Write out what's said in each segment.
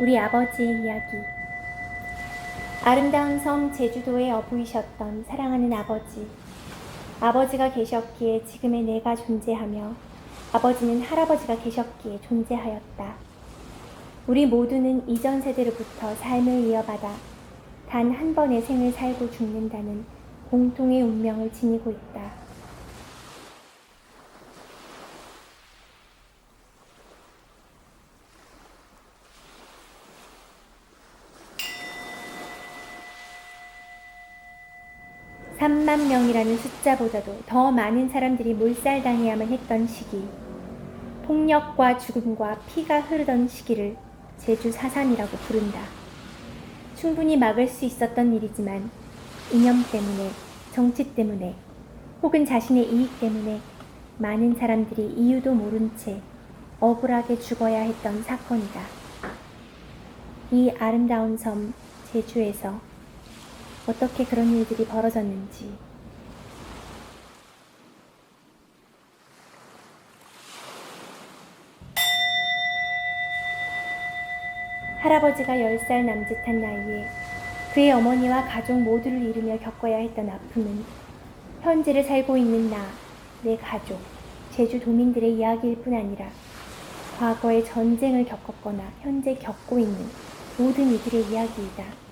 우리 아버지의 이야기. 아름다운 섬 제주도에 어부이셨던 사랑하는 아버지. 아버지가 계셨기에 지금의 내가 존재하며 아버지는 할아버지가 계셨기에 존재하였다. 우리 모두는 이전 세대로부터 삶을 이어받아 단 한 번의 생을 살고 죽는다는 공통의 운명을 지니고 있다. 삼만 명이라는 숫자보다도 더 많은 사람들이 몰살당해야만 했던 시기. 폭력과 죽음과 피가 흐르던 시기를 제주 사삼이라고 부른다. 충분히 막을 수 있었던 일이지만 이념 때문에, 정치 때문에, 혹은 자신의 이익 때문에 많은 사람들이 이유도 모른 채 억울하게 죽어야 했던 사건이다. 이 아름다운 섬 제주에서 어떻게 그런 일들이 벌어졌는지. 할아버지가 10살 남짓한 나이에 그의 어머니와 가족 모두를 잃으며 겪어야 했던 아픔은 현재를 살고 있는 나, 내 가족, 제주 도민들의 이야기일 뿐 아니라 과거의 전쟁을 겪었거나 현재 겪고 있는 모든 이들의 이야기이다.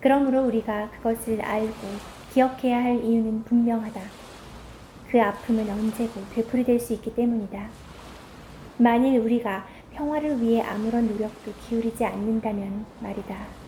그러므로 우리가 그것을 알고 기억해야 할 이유는 분명하다. 그 아픔은 언제고 되풀이될 수 있기 때문이다. 만일 우리가 평화를 위해 아무런 노력도 기울이지 않는다면 말이다.